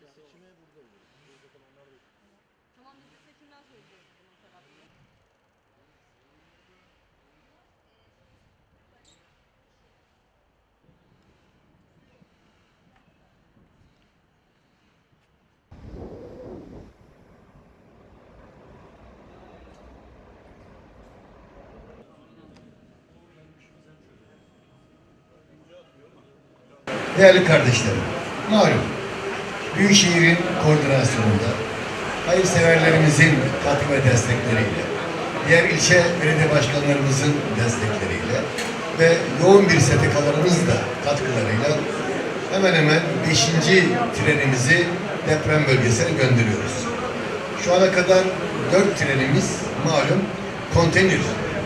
İşte seçime burada olur. Burada kalanlar da Tamam biz de seçimden söyleyeceğiz. Değerli kardeşlerim, malum Büyükşehir'in koordinasyonunda hayırseverlerimizin katkı ve destekleriyle, diğer ilçe belediye başkanlarımızın destekleriyle ve yoğun bir STK'larımız da katkılarıyla hemen hemen 5. trenimizi deprem bölgesine gönderiyoruz. Şu ana kadar 4 trenimiz malum konteyner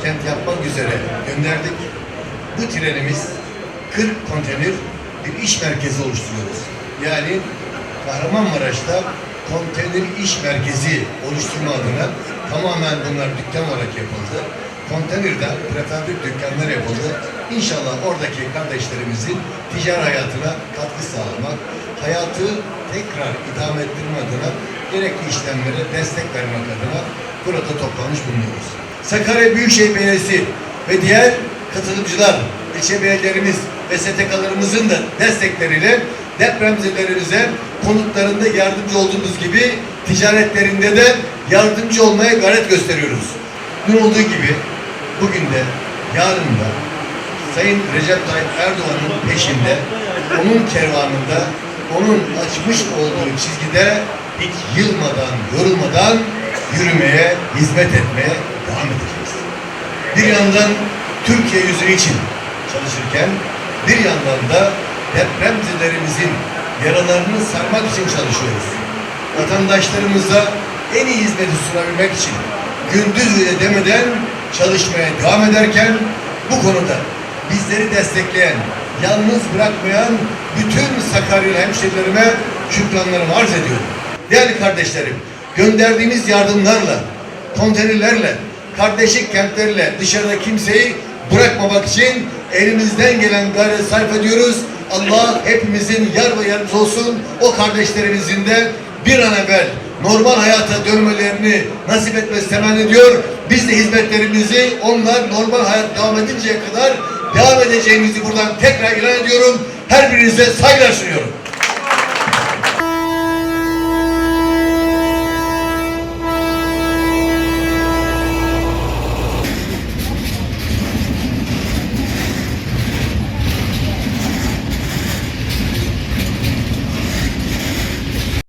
kent yapmak üzere gönderdik. Bu trenimiz 40 konteyner bir iş merkezi oluşturuyoruz. Yani Kahramanmaraş'ta konteyner iş merkezi oluşturma adına tamamen bunlar dükkan olarak yapıldı. Konteynerde prefabrik dükkanlar yapıldı. İnşallah oradaki kardeşlerimizin ticari hayatına katkı sağlamak, hayatı tekrar idame ettirme adına gerekli işlemlere destek vermek adına burada toplanmış bulunuyoruz. Sakarya Büyükşehir Belediyesi ve diğer katılımcılar, ilçe belediyelerimiz ve STK'larımızın da destekleriyle depremzedelerimize konutlarında yardımcı olduğumuz gibi ticaretlerinde de yardımcı olmaya gayret gösteriyoruz. Dün olduğu gibi bugün de yarın da Sayın Recep Tayyip Erdoğan'ın peşinde, onun kervanında, onun açmış olduğu çizgide hiç yılmadan, yorulmadan yürümeye, hizmet etmeye devam edeceğiz. Bir yandan Türkiye yüzü için çalışırken bir yandan da depremzedelerimizin yaralarını sarmak için çalışıyoruz. Vatandaşlarımıza en iyi hizmeti sunabilmek için gündüz bile demeden çalışmaya devam ederken bu konuda bizleri destekleyen, yalnız bırakmayan bütün Sakaryalı hemşerilerime şükranlarımı arz ediyorum. Değerli kardeşlerim, gönderdiğimiz yardımlarla, konteynerlerle, kardeşlik kentlerle dışarıda kimseyi bırakmamak için elimizden gelen gayret sarf ediyoruz. Allah hepimizin yar ve yardımcısı olsun. O kardeşlerimizin de bir an evvel normal hayata dönmelerini nasip etmesi temenni ediyor. Biz de hizmetlerimizi onlar normal hayat devam edinceye kadar devam edeceğimizi buradan tekrar ilan ediyorum. Her birinize saygılar sunuyorum.